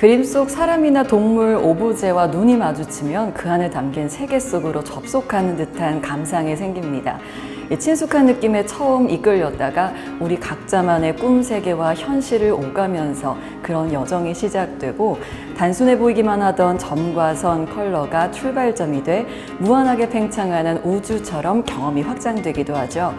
그림 속 사람이나 동물, 오브제와 눈이 마주치면 그 안에 담긴 세계 속으로 접속하는 듯한 감상이 생깁니다. 이 친숙한 느낌에 처음 이끌렸다가 우리 각자만의 꿈 세계와 현실을 오가면서 그런 여정이 시작되고 단순해 보이기만 하던 점과 선, 컬러가 출발점이 돼 무한하게 팽창하는 우주처럼 경험이 확장되기도 하죠.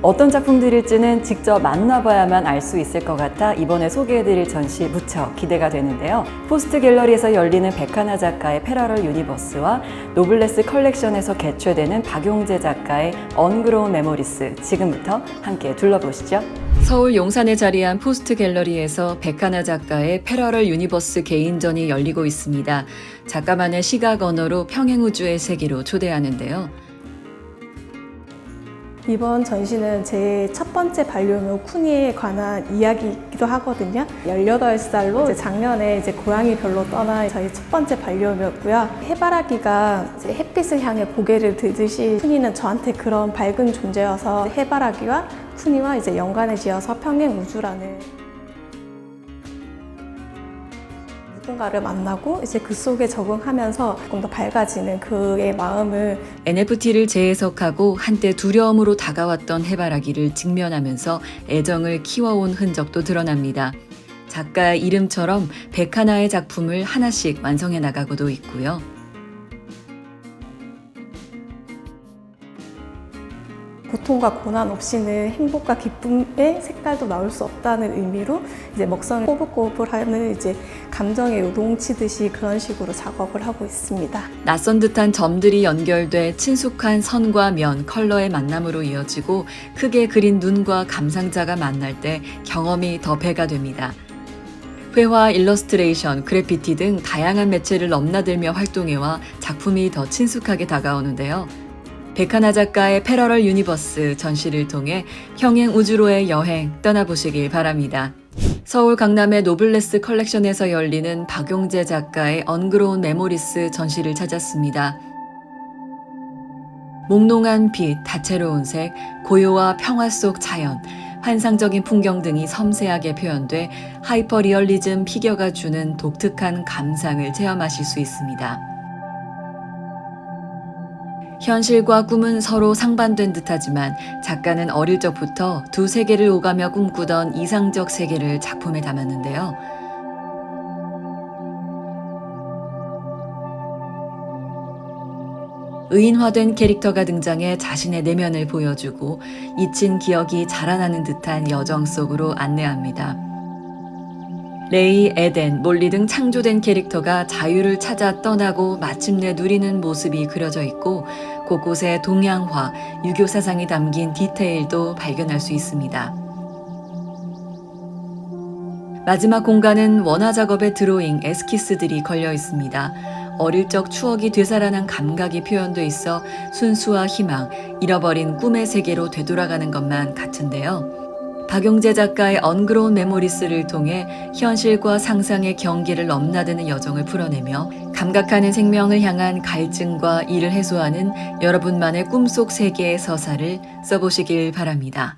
어떤 작품들일지는 직접 만나봐야만 알 수 있을 것 같아 이번에 소개해드릴 전시 무척 기대가 되는데요. 포스트 갤러리에서 열리는 백하나 작가의 패러럴 유니버스와 노블레스 컬렉션에서 개최되는 박용재 작가의 언그로운 메모리스 지금부터 함께 둘러보시죠. 서울 용산에 자리한 포스트 갤러리에서 백하나 작가의 패러럴 유니버스 개인전이 열리고 있습니다. 작가만의 시각 언어로 평행우주의 세계로 초대하는데요. 이번 전시는 제 첫 번째 반려묘 쿠니에 관한 이야기이기도 하거든요. 18살로 작년에 이제 고향이 별로 떠나 저희 첫 번째 반려묘고요. 해바라기가 이제 햇빛을 향해 고개를 들듯이 쿠니는 저한테 그런 밝은 존재여서 해바라기와 쿠니와 이제 연관을 지어서 평행 우주라는 누군가를 만나고 이제 그 속에 적응하면서 조금 더 밝아지는 그의 마음을 NFT를 재해석하고 한때 두려움으로 다가왔던 해바라기를 직면하면서 애정을 키워온 흔적도 드러납니다. 작가의 이름처럼 백 하나의 작품을 하나씩 완성해 나가고도 있고요. 고통과 고난 없이는 행복과 기쁨의 색깔도 나올 수 없다는 의미로 이제 먹선을 꼬불꼬불하는 이제 감정에 요동치듯이 그런 식으로 작업을 하고 있습니다. 낯선 듯한 점들이 연결돼 친숙한 선과 면, 컬러의 만남으로 이어지고 크게 그린 눈과 감상자가 만날 때 경험이 더 배가 됩니다. 회화, 일러스트레이션, 그래피티 등 다양한 매체를 넘나들며 활동해와 작품이 더 친숙하게 다가오는데요. 백하나 작가의 패러럴 유니버스 전시를 통해 평행 우주로의 여행 떠나보시길 바랍니다. 서울 강남의 노블레스 컬렉션에서 열리는 박용재 작가의 언그로운 메모리스 전시를 찾았습니다. 몽롱한 빛, 다채로운 색, 고요와 평화 속 자연, 환상적인 풍경 등이 섬세하게 표현돼 하이퍼 리얼리즘 피겨가 주는 독특한 감상을 체험하실 수 있습니다. 현실과 꿈은 서로 상반된 듯하지만 작가는 어릴 적부터 두 세계를 오가며 꿈꾸던 이상적 세계를 작품에 담았는데요. 의인화된 캐릭터가 등장해 자신의 내면을 보여주고 잊힌 기억이 자라나는 듯한 여정 속으로 안내합니다. 레이, 에덴, 몰리 등 창조된 캐릭터가 자유를 찾아 떠나고 마침내 누리는 모습이 그려져 있고 곳곳에 동양화, 유교 사상이 담긴 디테일도 발견할 수 있습니다. 마지막 공간은 원화 작업의 드로잉, 에스키스들이 걸려 있습니다. 어릴 적 추억이 되살아난 감각이 표현돼 있어 순수와 희망, 잃어버린 꿈의 세계로 되돌아가는 것만 같은데요. 박용재 작가의 언그로운 메모리스를 통해 현실과 상상의 경계를 넘나드는 여정을 풀어내며 감각하는 생명을 향한 갈증과 이를 해소하는 여러분만의 꿈속 세계의 서사를 써보시길 바랍니다.